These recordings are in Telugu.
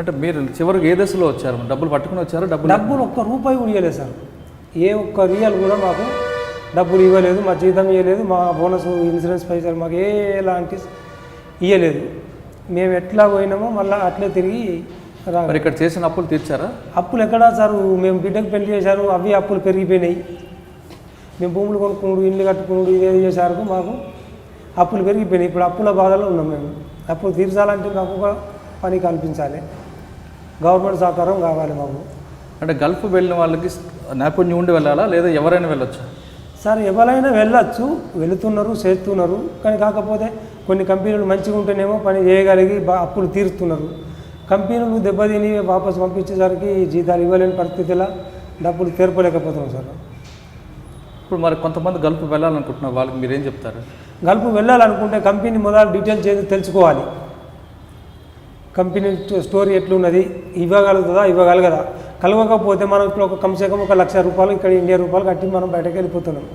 అంటే మీరు చివరికి ఏ దశలో వచ్చారు? డబ్బులు పట్టుకుని వచ్చారా? డబ్బులు డబ్బులు ఒక్క రూపాయి కూడా ఇవ్వలేదు సార్. ఏ ఒక్క రియల్ కూడా మాకు డబ్బులు ఇవ్వలేదు మా జీతం ఇవ్వలేదు మా బోనస్ ఇన్సూరెన్స్ పైసలు మాకు ఏ ఎలాంటి ఇవ్వలేదు మేము ఎట్లా పోయినామో మళ్ళీ అట్లే తిరిగి ఇక్కడ చేసిన అప్పులు తీర్చారా? అప్పులు ఎక్కడా సార్? మేము బిడ్డకు పెళ్ళి చేశారు అవి అప్పులు పెరిగిపోయినాయి. మేము భూములు కొనుక్కున్నాడు ఇల్లు కట్టుకున్నాడు ఇదేది చేశారు మాకు అప్పులు పెరిగిపోయినాయి. ఇప్పుడు అప్పుల బాధలో ఉన్నాం మేము. అప్పులు తీర్చాలంటే మాకు ఒక పని కల్పించాలి. గవర్నమెంట్ సహకారం కావాలి మాకు. అంటే గల్ఫ్ వెళ్ళిన వాళ్ళకి నైపుణ్యం ఉండి వెళ్ళాలా? లేదా ఎవరైనా వెళ్ళొచ్చా? సార్ ఎవరైనా వెళ్ళొచ్చు. వెళుతున్నారు చేస్తున్నారు. కానీ కాకపోతే కొన్ని కంపెనీలు మంచిగా ఉంటేనేమో పని చేయగలిగి అప్పులు తీరుస్తున్నారు. కంపెనీలు దెబ్బతిని వాపస్ పంపించేసరికి జీతాలు ఇవ్వలేని పరిస్థితిలో డబ్బులు తీర్పలేకపోతున్నాం సార్. ఇప్పుడు మరి కొంతమంది గల్ఫ్ వెళ్ళాలనుకుంటున్నారు వాళ్ళకి మీరేం చెప్తారు? గల్ఫ్ వెళ్ళాలనుకుంటే కంపెనీ మొదలు డీటెయిల్ చేసి తెలుసుకోవాలి. కంపెనీ స్టోరీ ఎట్లున్నది ఇవ్వగలుగుతుందా ఇవ్వగలగదా? కలవకపోతే మనం ఇప్పుడు ఒక కమ్సే కమ్ ఒక లక్ష రూపాయలు ఇక్కడ ఇండియా రూపాయలు కట్టి మనం బయటకు వెళ్ళిపోతున్నాం.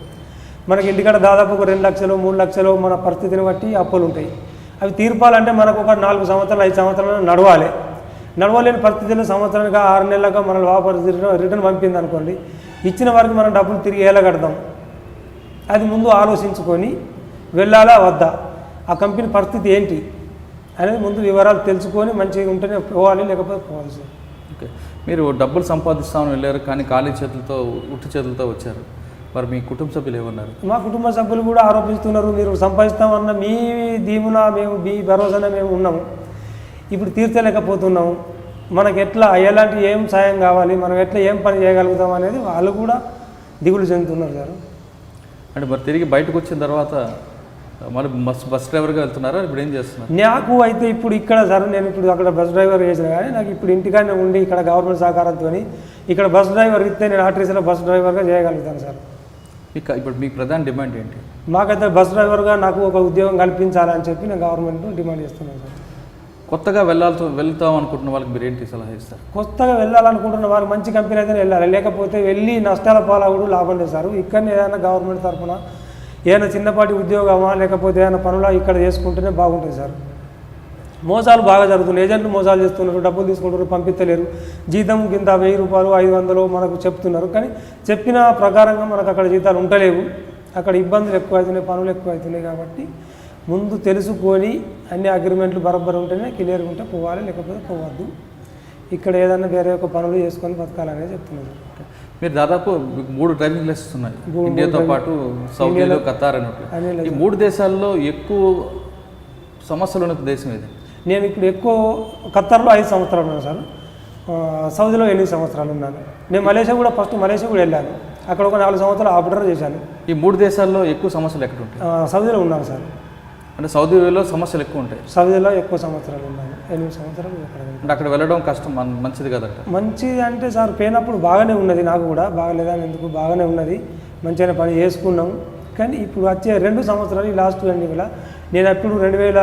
మనకి ఇంటికాడ దాదాపు ఒక రెండు లక్షలు మూడు లక్షలు మన పరిస్థితిని బట్టి అప్పులు ఉంటాయి. అవి తీర్పాలంటే మనకు ఒక నాలుగు సంవత్సరాలు ఐదు సంవత్సరాలు నడవాలి. నడవలేని పరిస్థితుల్లో సంవత్సరానికి ఆరు నెలలుగా మన వాపరి రిటర్న్ పంపింది అనుకోండి ఇచ్చిన వారికి మనం డబ్బులు తిరిగి ఏలగడదాం అది ముందు ఆలోచించుకొని వెళ్ళాలా వద్దా? ఆ కంపెనీ పరిస్థితి ఏంటి? అనేది ముందు వివరాలు తెలుసుకొని మంచిగా ఉంటేనే పోవాలి లేకపోతే పోవాలి సార్. ఓకే. మీరు డబ్బులు సంపాదిస్తామని వెళ్ళారు కానీ ఖాళీ చేతులతో ఉట్టి చేతులతో వచ్చారు. మరి మీ కుటుంబ సభ్యులు ఏమన్నారు? మా కుటుంబ సభ్యులు కూడా ఆరోపిస్తున్నారు మీరు సంపాదిస్తామన్న మీ దీమున మేము మీ భరోసాన మేము ఉన్నాము. ఇప్పుడు తీర్చలేకపోతున్నాము. మనకి ఎట్లా ఎలాంటి ఏం సాయం కావాలి మనం ఎట్లా ఏం పని చేయగలుగుతాం అనేది వాళ్ళు కూడా దిగులు చెందుతున్నారు సార్. అంటే మరి తిరిగి బయటకు వచ్చిన తర్వాత మరి బస్ బస్ డ్రైవర్గా వెళ్తున్నారా? ఇప్పుడు ఏం చేస్తున్నారు? నాకు అయితే ఇప్పుడు ఇక్కడ సార్ నేను ఇప్పుడు అక్కడ బస్ డ్రైవర్ చేసిన కానీ నాకు ఇప్పుడు ఇంటికాడనే ఉండి ఇక్కడ గవర్నమెంట్ సహకారంతో ఇక్కడ బస్ డ్రైవర్ ఇస్తే నేను ఆర్టీసీలో బస్ డ్రైవర్గా చేయగలుగుతాను సార్. ఇక ఇప్పుడు మీ ప్రధాన డిమాండ్ ఏంటి? మాకైతే బస్ డ్రైవర్గా నాకు ఒక ఉద్యోగం కల్పించాలని చెప్పి నేను గవర్నమెంట్ డిమాండ్ చేస్తున్నాను సార్. కొత్తగా వెళ్ళాల్సి వెళ్తాం అనుకుంటున్న వాళ్ళకి మీరు ఏంటి సలహా ఇస్తారు? కొత్తగా వెళ్ళాలనుకుంటున్న వారు మంచి కంపెనీ అయితే వెళ్ళాలి. లేకపోతే వెళ్ళి నష్టాల పాలవుడు లాభం లేదు సార్. ఇక్కడ ఏదైనా గవర్నమెంట్ తరఫున ఏదైనా చిన్నపాటి ఉద్యోగమా లేకపోతే ఏదైనా పనులా ఇక్కడ చేసుకుంటేనే బాగుంటుంది సార్. మోసాలు బాగా జరుగుతున్నాయి. ఏజెంట్లు మోసాలు చేస్తున్నారు. డబ్బులు తీసుకుంటారు పంపించలేరు జీతం కింద వెయ్యి రూపాయలు ఐదు వందలు మనకు చెప్తున్నారు. కానీ చెప్పిన ప్రకారంగా మనకు అక్కడ జీతాలు ఉండలేవు. అక్కడ ఇబ్బందులు ఎక్కువ అవుతున్నాయి పనులు ఎక్కువ అవుతున్నాయి కాబట్టి ముందు తెలుసుకొని అన్ని అగ్రిమెంట్లు బరబ్బర్ ఉంటేనే క్లియర్గా ఉంటే పోవాలి లేకపోతే పోవద్దు. ఇక్కడ ఏదైనా వేరే ఒక పనులు చేసుకొని బతకాలనే చెప్తున్నారు మీరు దాదాపు మూడు డ్రైవింగ్ లైసెన్స్ ఉన్నాయి. ఇండియాతో పాటు సౌదీలో ఖతార్ అన్నట్టు. అన్ని ఈ మూడు దేశాల్లో ఎక్కువ సమస్యలు ఉన్న దేశం ఇది నేను ఇప్పుడు ఎక్కువ ఖత్తర్లో ఐదు సంవత్సరాలు ఉన్నాను సార్. సౌదీలో ఎనిమిది సంవత్సరాలు ఉన్నాను. నేను మలేషియా కూడా ఫస్ట్ మలేషియా కూడా వెళ్ళాను. అక్కడ ఒక నాలుగు సంవత్సరాలు ఆపరేటర్ చేశాను. ఈ మూడు దేశాల్లో ఎక్కువ సమస్యలు ఎక్కడ ఉంటాయి? సౌదీలో ఉన్నాను సార్. అంటే సౌదీలో సమస్యలు ఎక్కువ ఉంటాయి. సౌదీలో ఎక్కువ సంవత్సరాలు ఉన్నాను ఎనిమిది సంవత్సరాలు. అంటే అక్కడ వెళ్ళడం కష్టం మంచిది కదట మంచిది అంటే సార్ పోయినప్పుడు బాగానే ఉన్నది నాకు కూడా. బాగలేదని ఎందుకు? బాగానే ఉన్నది. మంచిగానే పని చేసుకున్నాం. కానీ ఇప్పుడు వచ్చే రెండు సంవత్సరాలు ఈ లాస్ట్ ఎన్నికల నేను అప్పుడు రెండు వేల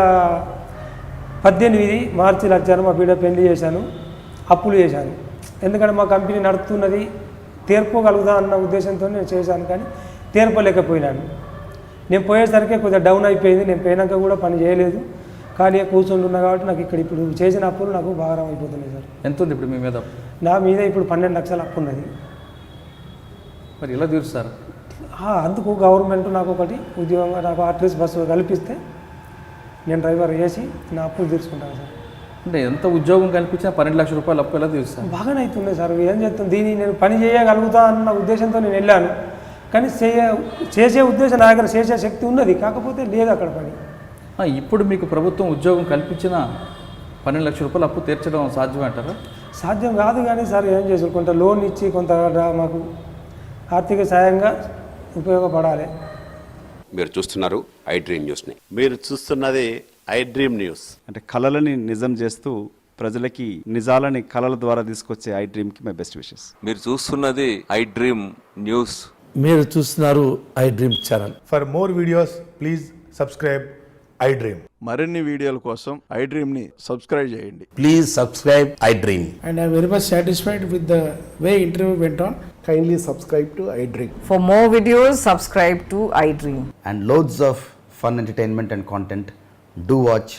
పద్దెనిమిది మార్చిలో వచ్చాను మా బిడ్డ పెళ్ళి చేశాను. అప్పులు చేశాను. ఎందుకంటే మా కంపెనీ నడుస్తున్నది తీర్పుగలుగుతా అన్న ఉద్దేశంతో నేను చేశాను కానీ తీర్పలేకపోయినాను. నేను పోయేసరికి కొద్దిగా డౌన్ అయిపోయింది. నేను పోయినాక కూడా పని చేయలేదు. కానీ కూర్చుంటున్నా కాబట్టి నాకు ఇక్కడ ఇప్పుడు చేసిన అప్పులు నాకు భారం అయిపోతున్నాయి సార్. ఎంత ఉంది ఇప్పుడు మీ మీద నా మీద ఇప్పుడు పన్నెండు లక్షల అప్పు ఉన్నది. మరి ఇలా తీరుస్తారు అందుకు గవర్నమెంట్ నాకు ఒకటి ఉద్యోగంగా నాకు ఆర్టీసీ బస్సు కల్పిస్తే నేను డ్రైవర్ వేసి నా అప్పులు తీర్చుకుంటాను సార్. అంటే ఎంత ఉద్యోగం కల్పించినా పన్నెండు లక్షల రూపాయలు అప్పు ఎలా తీరుస్తారు బాగానే అవుతుంది సార్. ఏం చేస్తాను దీన్ని నేను పని చేయగలుగుతా అన్న ఉద్దేశంతో నేను వెళ్ళాను. కానీ చేయ చేసే ఉద్దేశం నా దగ్గర చేసే శక్తి ఉన్నది కాకపోతే లేదు అక్కడ పని. ఇప్పుడు మీకు ప్రభుత్వం ఉద్యోగం కల్పించిన పన్నెండు లక్షల రూపాయలు అప్పు తీర్చడం సాధ్యమే అంటారా? సాధ్యం కాదు కానీ సార్ ఏం చేసారు కొంత లోన్ ఇచ్చి కొంత రా- మాకు ఆర్థిక సాయంగా ఉపయోగపడాలి. మీరు చూస్తున్నారు ఐ డ్రీమ్ న్యూస్ని. మీరు చూస్తున్నది ఐ డ్రీమ్ న్యూస్. అంటే కళలని నిజం చేస్తూ ప్రజలకి నిజాలని కళల ద్వారా తీసుకొచ్చే ఐ డ్రీమ్కి మై బెస్ట్ విషెస్. మీరు చూస్తున్నది ఐ డ్రీమ్ న్యూస్. మీరు చూస్తున్నారు iDream channel. For more videos please subscribe iDream మరిన్ని వీడియోల కోసం ఐ డ్రీమ్ని సబ్స్క్రైబ్ చేయండి. Please subscribe iDream and I very much satisfied with the way interview went on kindly subscribe to iDream for more videos subscribe to iDream and loads of fun entertainment and content do watch